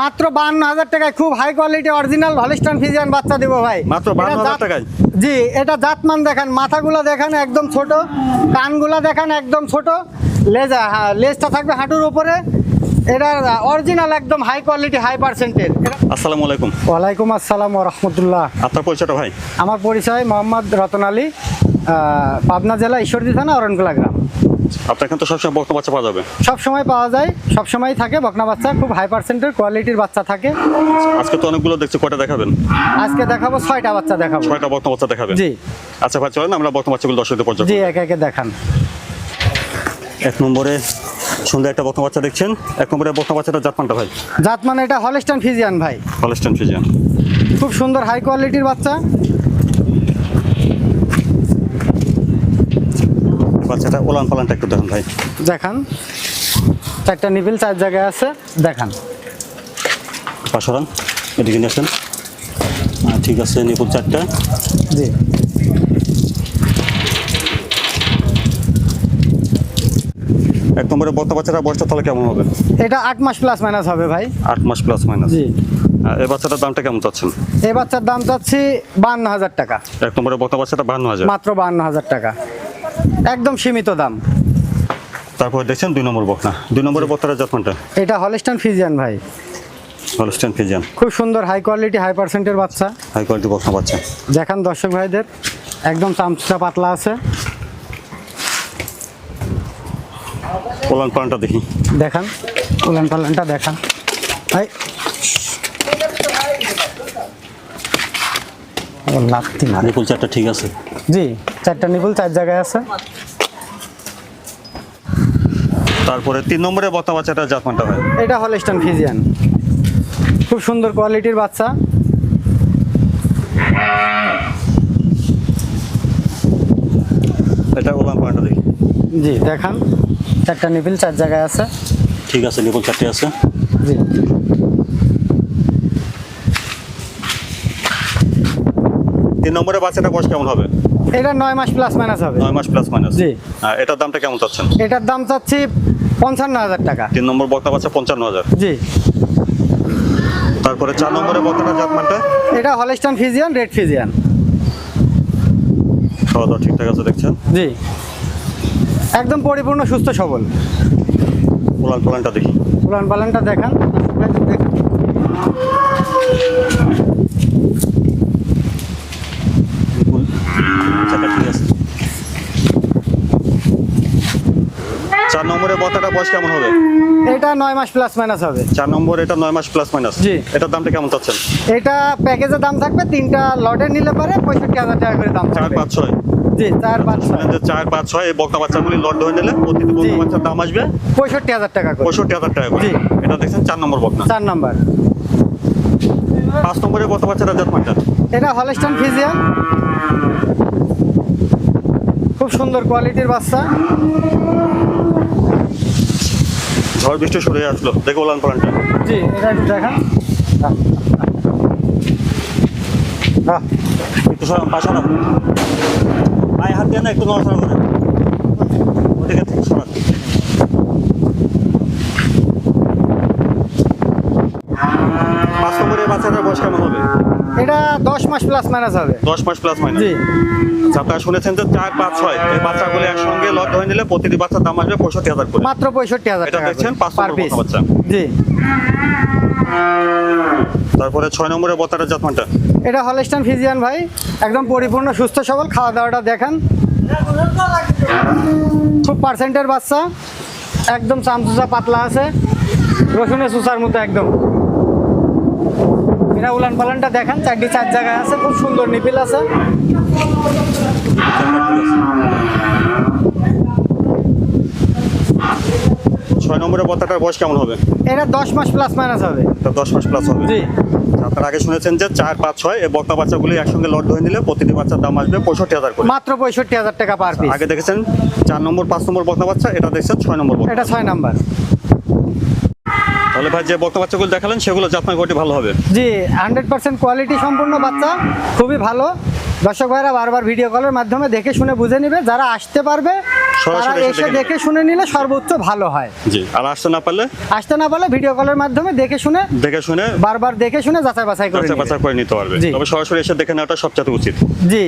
মাত্র বান্ন হাজার টাকায় খুব high quality original Holstein Friesian বাচ্চা দেবো ভাই। মাত্র 52,000 এটা জাত- টাকায়? জি এটা জাতমান দেখেন মাথাগুলো দেখেন একদম ছোট কানগুলো দেখেন একদম ছোট। লেজ হ্যাঁ, লেজটা থাকবে হাঁটুর উপরে। এটা অরিজিনাল একদম হাই কোয়ালিটি হাই পার্সেন্টের আসসালামু আলাইকুম। ওয়ালাইকুম আসসালাম রহমতুল্লাহ। আপনার পরিচয়টা ভাই? আমার পরিচয় মোহাম্মদ রতন আলী পাবনা জেলা ঈশ্বরদী থানা অরণকুলা গ্রাম। আপনার এখানে তো সবসময় বক্তা বাচ্চা পাওয়া যাবে। সব সময় পাওয়া যায় সব সময় থাকে বকনা বাচ্চা খুব হাই পার্সেন্টের কোয়ালিটির বাচ্চা থাকে। আজকে তো অনেকগুলো দেখছি কয়টা দেখাবেন? আজকে দেখাবো ছয়টা বাচ্চা দেখাবো। ছয়টা বক্তা বাচ্চা দেখাবেন? জি। আচ্ছা ভাই চলেন আমরা বক্তা বাচ্চাগুলো দর্শকদের পর্যন্ত জি একে একে দেখান। এক নম্বরে সুন্দর একটা বক্তা বাচ্চা দেখছেন। এক নম্বরে বক্তা বাচ্চাটা জাতমানটা ভাই? জাত মানে এটা হলিস্টান ফিজিয়ান ভাই। হলস্টান ফিজিয়ান খুব সুন্দর হাই কোয়ালিটির বাচ্চা। বাচ্চাটা ওলান পালানটা একটু দেখুন ভাই। দেখান। চারটা নিপিল চার জায়গায় আছে দেখান। পাশরান এদিকে নিয়ে আসেন। ঠিক আছে নিপুর চারটা। জি। এক নম্বরে বক্তা বাচ্চাটা বয়সটা তাহলে কেমন হবে? এটা আট মাস প্লাস মাইনাস হবে ভাই। আট মাস প্লাস মাইনাস জি। এই বাচ্চাটার দামটা কেমন চাচ্ছেন? এই বাচ্চার দাম চাচ্ছি বান্ন হাজার টাকা। এক নম্বরে বক্তা বাচ্চাটা বান্ন হাজার। মাত্র বান্ন হাজার টাকা। একদম সীমিত দাম। তারপর দেখছেন দুই নম্বর বকনা। দুই নম্বরের বক্তাটা জাতমানটা? এটা হলিস্টান ফিজিয়ান ভাই। হলস্টান ফিজিয়ান খুব সুন্দর হাই কোয়ালিটি হাই পার্সেন্টের বাচ্চা। হাই কোয়ালিটি বক্তা বাচ্চা। দেখান দর্শক ভাইদের একদম চামচা পাতলা আছে। পালানটা দেখি। দেখান উলান পালানটা দেখান। এই মারে। নিপুল চারটা ঠিক আছে? জি চারটা নিপুল চার জায়গায় আছে। তারপরে তিন নম্বরে বক্তা বাচ্চাটা জাতমানটা হয়। এটা হলিস্টান ফিজিয়ান খুব সুন্দর কোয়ালিটির বাচ্চা। এটা ওলান পালানটা দেখি। জি দেখান। চারটা নিপিল চার জায়গায় আছে। ঠিক আছে নিপুল চারটে আছে। জি। তিন নম্বরে বাচ্চাটা বয়স কেমন হবে? এটা নয় মাস প্লাস মাইনাস হবে। নয় মাস প্লাস মাইনাস জি। এটার দামটা কেমন চাচ্ছেন? এটার দাম চাচ্ছি পঞ্চান্ন হাজার টাকা। তিন নম্বর বক্তা বাচ্চা পঞ্চান্ন হাজার। জি। তারপরে চার নম্বরে বক্তাটা জাতমানটা? এটা হলিস্টান ফিজিয়ান রেড ফিজিয়ান খাওয়া দাওয়া ঠিকঠাক আছে দেখছেন? জি। একদম পরিপূর্ণ সুস্থ সবল। ওলান পালানটা দেখি। উলান পালানটা দেখান দেখান। নিপুল চারটা ঠিক আছে। চার নম্বরে বক্তাটা বয়স কেমন হবে? এটা নয় মাস প্লাস মাইনাস হবে। চার নম্বর এটা নয় মাস প্লাস মাইনাস জি। এটার দামটা কেমন চাচ্ছেন? এটা প্যাকেজের দাম থাকবে তিনটা লটের নিলে পারে পঁয়ষট্টি হাজার টাকা করে দাম চার পাঁচ ছয়। জি চার পাঁচ ছয়। চার পাঁচ ছয় এই বক্তা বাচ্চাগুলি লট ধরে নিলে প্রতিটি বক্তা। বাচ্চার দাম আসবে পঁয়ষট্টি হাজার টাকা পঁয়ষট্টি হাজার টাকা জি। এটা দেখছেন চার নম্বর বক্তা। চার নাম্বার। পাঁচ নম্বরে বক্তা বাচ্চাটা জাতমানটা এটা হলিস্টান ফিজিয়ান খুব সুন্দর কোয়ালিটির বাচ্চা। ঝড় বৃষ্টি সরে আসলো। দেখো ওলান পালানটা। জি এটা একটু দেখান। হ্যাঁ একটু সরাম পাশানো পায়ে হাত দিয়ে না একটু নড়াচড়া করে ওদিকে থেকে সরান পাঁচ নম্বরের বাচ্চাটার বয়স কেমন হবে এটা দশ মাস প্লাস মাইনাস হবে। দশ মাস প্লাস মাইনাস জি। আপনারা শুনেছেন যে চার পাঁচ ছয়। এই বাচ্চাগুলো একসঙ্গে লট হয়ে নিলে প্রতিটি বাচ্চার দাম আসবে পঁয়ষট্টি হাজার করে। মাত্র পঁয়ষট্টি হাজার এটা দেখছেন? পাঁচ নম্বর পিস বাচ্চা। জি। তারপরে ছয় নম্বরের বত্তাটা জাতমানটা। এটা হলিস্টান ফিজিয়ান ভাই। একদম পরিপূর্ণ সুস্থ সবল। খাওয়া দাওয়াটা দেখেন। খুব পার্সেন্টের বাচ্চা। একদম চামচুচা পাতলা আছে। রসুনের সুসার মতো একদম। এটা উলান পালানটা দেখেন চারটি চার জায়গায় আছে খুব সুন্দর নিপিল আছে। ছয় নম্বরের বত্তাটার বয়স কেমন হবে? এটা দশ মাস প্লাস মাইনাস হবে। এটা দশ মাস প্লাস হবে। জি। আপনারা আগে শুনেছেন যে চার পাঁচ ছয় এই বক্তা বাচ্চাগুলি একসঙ্গে লট ধরে নিলে প্রতিটি বাচ্চার দাম আসবে পঁয়ষট্টি হাজার করে। মাত্র পঁয়ষট্টি হাজার টাকা পার পিস আগে দেখেছেন চার নম্বর পাঁচ নম্বর বক্তা বাচ্চা এটা দেখছেন ছয় নম্বর এটা ছয় নাম্বার। তাহলে ভাই যে বক্তা বাচ্চাগুলো দেখালেন সেগুলো জাতমান কোয়ালিটি ভালো হবে। জি হান্ড্রেড পার্সেন্ট কোয়ালিটি সম্পূর্ণ বাচ্চা খুবই ভালো। দর্শক ভাইরা বারবার ভিডিও কলের মাধ্যমে দেখে শুনে বুঝে নিবে যারা আসতে পারবে সরাসরি এসে দেখে শুনে নিলে সর্বোচ্চ ভালো হয়। জি আর আসতে না পারলে? আসতে না পারলে ভিডিও কলের মাধ্যমে দেখে শুনে দেখে শুনে বারবার দেখে শুনে যাচাই বাছাই করে বাছাই করে নিতে পারবে। তবে সরাসরি এসে দেখে নেওয়াটা সবচেয়ে উচিত। জি।